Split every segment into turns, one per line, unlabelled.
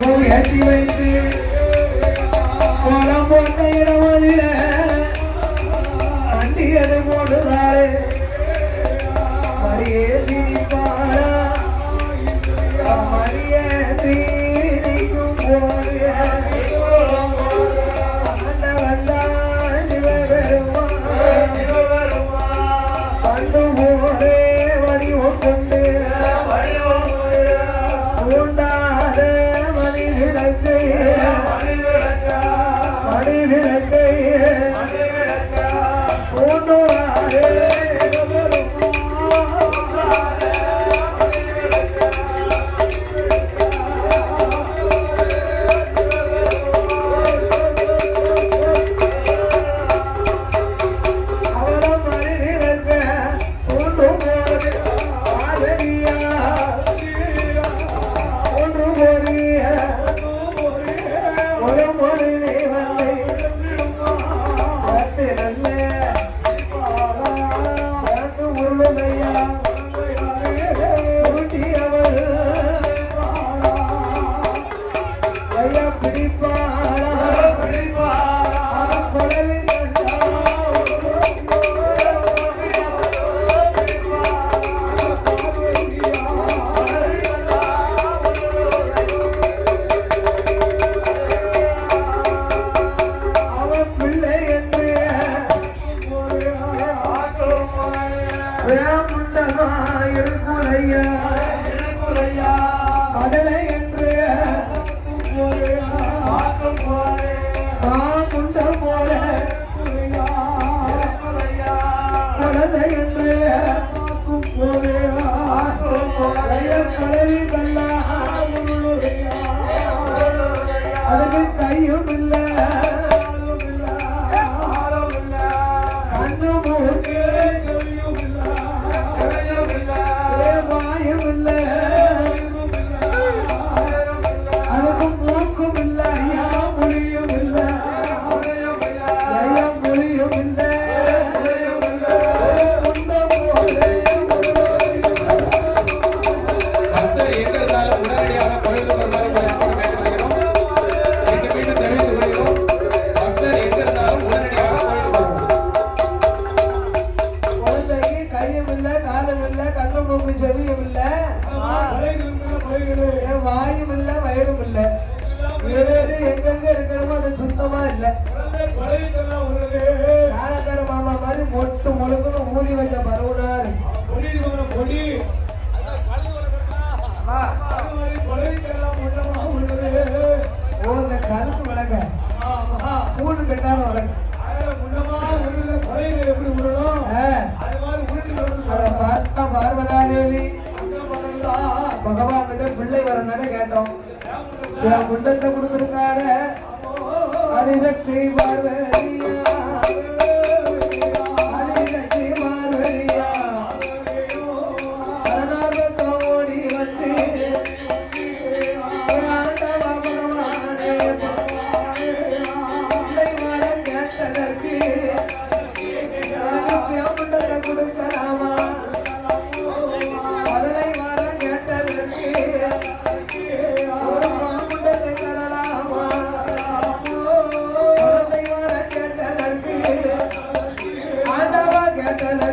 ஏற்றி வைத்து கோலம் போட்ட இடமதில வண்டியது போட்டுதாரே மரியே திணிப்பாரா மரிய தீனிக்கும் போறிய கடலை என்று குழந்தை என்று கடலில் கல்லா அதற்கு கையும் இல்லை. ஆண்டவா கேட்டன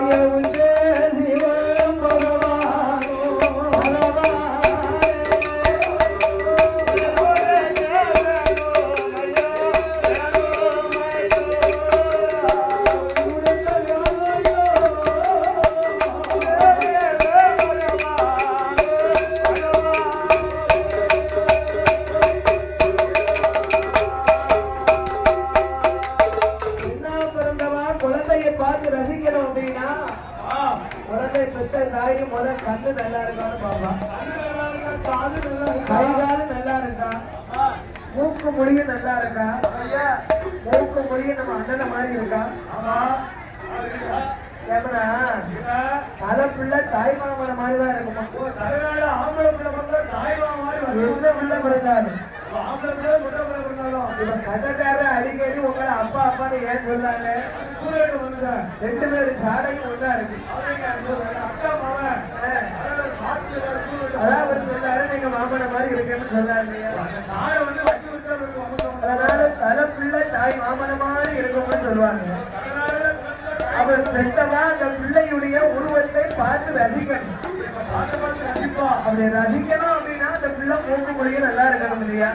gloria. ரசிக்கணும் அப்படின்னா குழந்தை பெத்த தாய் முத கண்ணு நல்லா இருக்கான்னு பாப்பா கை காலு நல்லா இருக்கா? மூக்கு முடியும் நல்லா இருக்கா? மூக்கு முடியும் நம்ம அண்ணனை மாதிரி இருக்கா? ஏமனா தலை பிள்ளை தாய் மாமன மாதிரி தான் இருக்குமா எந்த பிள்ளை பிறந்தாலும். இவன் கதைக்கார அடிக்கடி உங்களை அப்பா அப்பான்னு ஏன் சொல்லாங்க ரெண்டு பேரும் சாடையும் ஒன்றா இருக்கு. அதான் அவர் சொன்னாரு நீங்க மாமன மாதிரி இருக்கேன்னு சொல்லாரு அதனால தலை பிள்ளை தாய் மாமன மாதிரி இருக்கும்னு சொல்லுவாங்க. அவர் பெற்றவா அந்த பிள்ளையுடைய உருவத்தை பார்த்து ரசிக்கணும் அப்படி ரசிக்கணும் அப்படின்னா அந்த பிள்ளை மூக்கு மொழியும் நல்லா இருக்கணும் இல்லையா?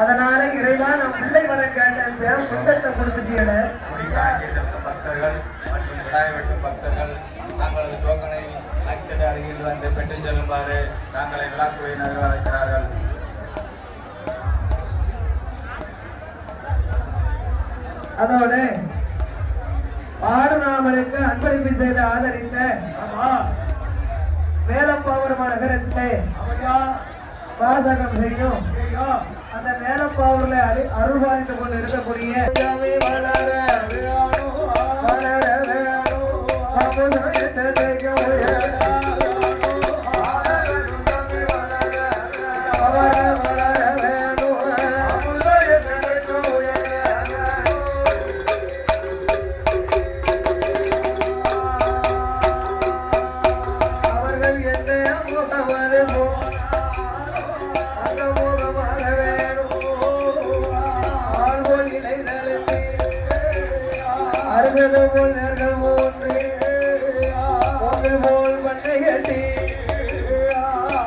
அதனால இறைவா நான் பிள்ளை வர கேட்டேன் பேர் புத்தகத்தை கொடுத்துட்டீங்கள
பக்தர்கள் மற்றும் விடாய் வெட்டும் பக்தர்கள் தங்களது டோக்கனை அச்சடி அருகில் வந்து பெற்று செல்லுமாறு தங்களை விழாக்குழுவினர் அழைக்கிறார்கள்
அதோட ஆடுநாமலுக்கு அன்பளிப்பு செய்து ஆதரித்த வேலப்பாவரம் நகரத்திலே வாசகம் செய்யும். அந்த வேலப்பாவூர்ல அரு அருள்வாரிட்டு கொண்டு இருக்கக்கூடிய வளர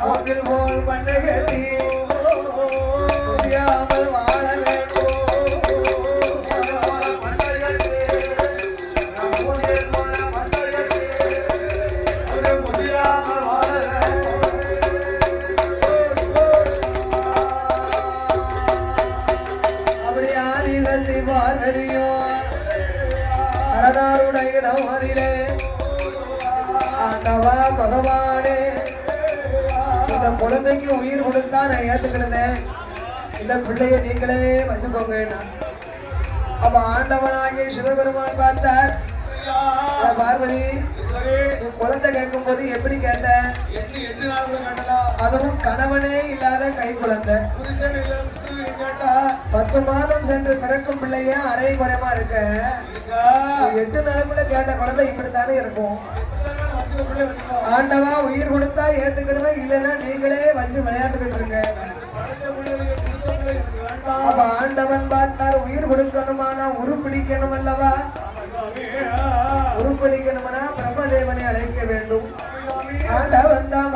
கட்டி போல் பண்ணை முடியாமல் வாழ வேண்டும். அரணாருடைய இடம் அதிலே ஆண்டவா பகவானே. இந்த குழந்தைக்கு உயிர் கொடுத்தா நான் ஏத்துக்கிட்டேன் இல்ல பிள்ளைய நீங்களே வச்சுக்கோங்க அப்ப ஆண்டவனாகிய சிவபெருமான் பார்த்தார். பார்வதி குழந்தை கேட்கும் போது எப்படி கேட்ட? அதுவும் கணவனே இல்லாத கை குழந்தை. பத்து மாதம் சென்று பிறக்கும் பிள்ளைய அரை குறைமா இருக்க. எட்டு நிலப்புல கேட்ட குழந்தை இப்படித்தானே இருக்கும். ஆண்டவா உயிர் கொடுத்தா ஏத்துக்கிடுவேன் இல்லைன்னா நீங்களே வச்சு விளையாண்டுக்கிட்டு இருங்க அப்ப ஆண்டவன் பார்த்தார் உயிர் கொடுக்கணுமானா உருப்பிடிக்கணும் அல்லவா உருப்பிடிக்கணும்னா பிரம்மதேவனை அழைக்க வேண்டும். ஆண்டவன் தான்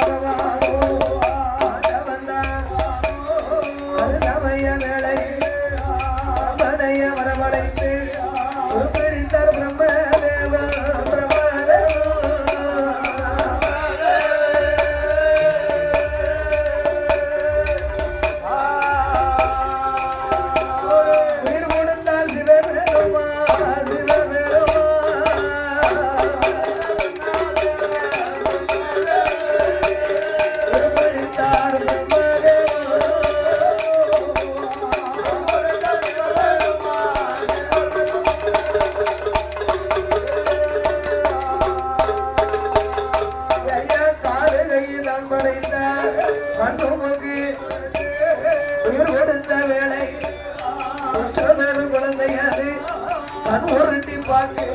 கண் உருட்டி பார்த்து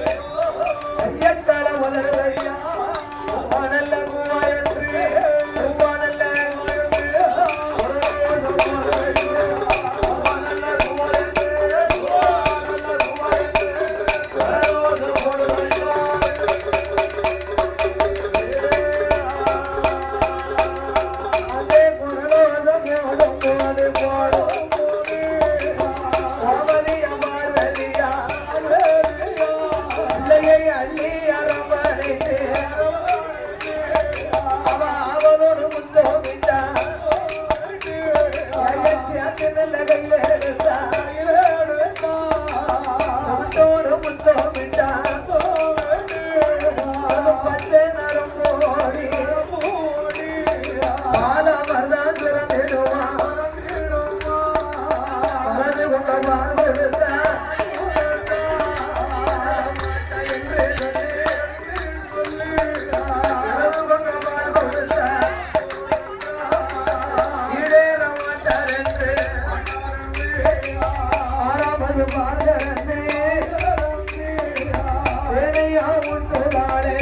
ஊட்டுதாளே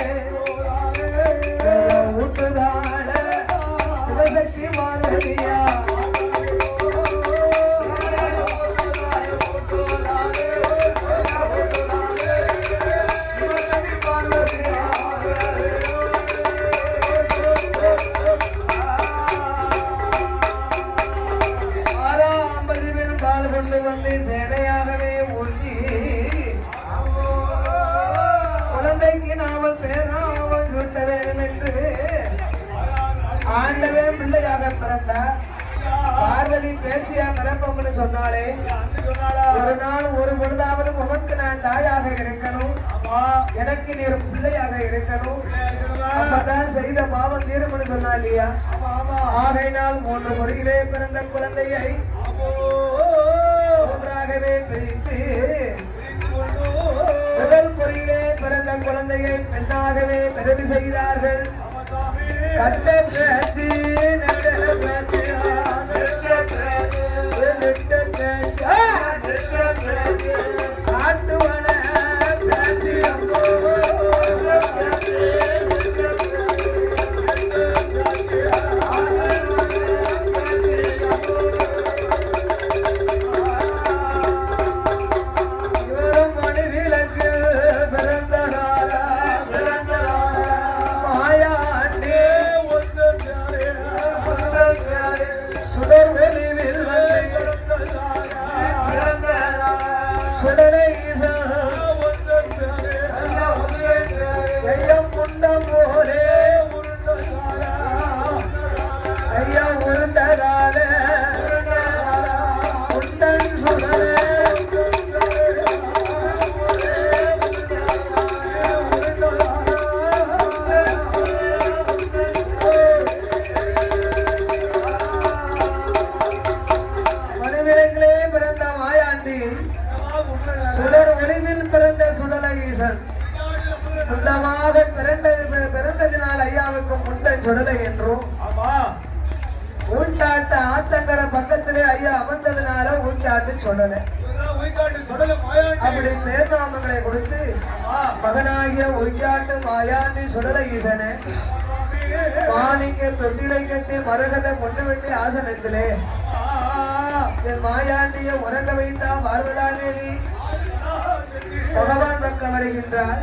ஊட்டுதாள சிவசக்தி மாதவியா பிள்ளையாக பார்வதி பேசியா பிறப்பம்னு சொன்னாலே ஒரு நாள் ஒரு பொழுதாவது உமக்கு நான் தாயாக இருக்கணும். எனக்கு நீர் பிள்ளையாக இருக்கணும். அப்பதான் செய்த பாவம் தீரும்னு சொன்னா இல்லையா? ஆகையினால் மூன்று முறையிலே பிறந்த குழந்தையை ஒன்றாகவே பிரித்து முதல் முறையிலே பிறந்த குழந்தையை பெண்ணாகவே பிறகு செய்தார்கள். கண்ட பேச்சு நெட்ட பேச்சு ஆ, நெட்ட பேச்சு, நெட்ட பேச்சு, ஆ, நெட்ட பேச்சு, காட்டுவன பேச்சு மாயாண்டி சுடர் ஒளிவில் பிறந்த சுடலகீசன் முண்டமாக பிறந்த பிறந்ததினால் ஐயாவுக்கு முண்டன் சுடலை என்றும் ஊச்சாட்டு ஆத்தங்கர பக்கத்திலே ஐயா அமர்ந்ததுனால ஊச்சாட்டு சுடலை. அப்படி பேர்நாமங்களை கொடுத்து மகனாகிய உய்யாட்டு மாயாண்டி சுடலை ஈசனே மாணிக்க தொட்டிலை கட்டி மரகத பொண்ணு வெட்டி ஆசனத்திலே என் மாயாண்டிய உறங்க வைத்தா பார்வதா தேவி? பகவான் பக்கம் வருகின்றார்.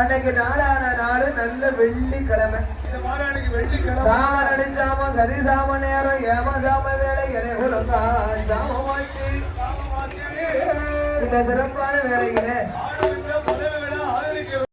அன்னைக்கு நாளான நாடு நல்ல வெள்ளிக்கிழமை சாமன் அடிச்சாம சரி சாம நேரம் ஏம சாம வேலை இலை சாமமாச்சு இந்த சிறப்பான வேலைகளே.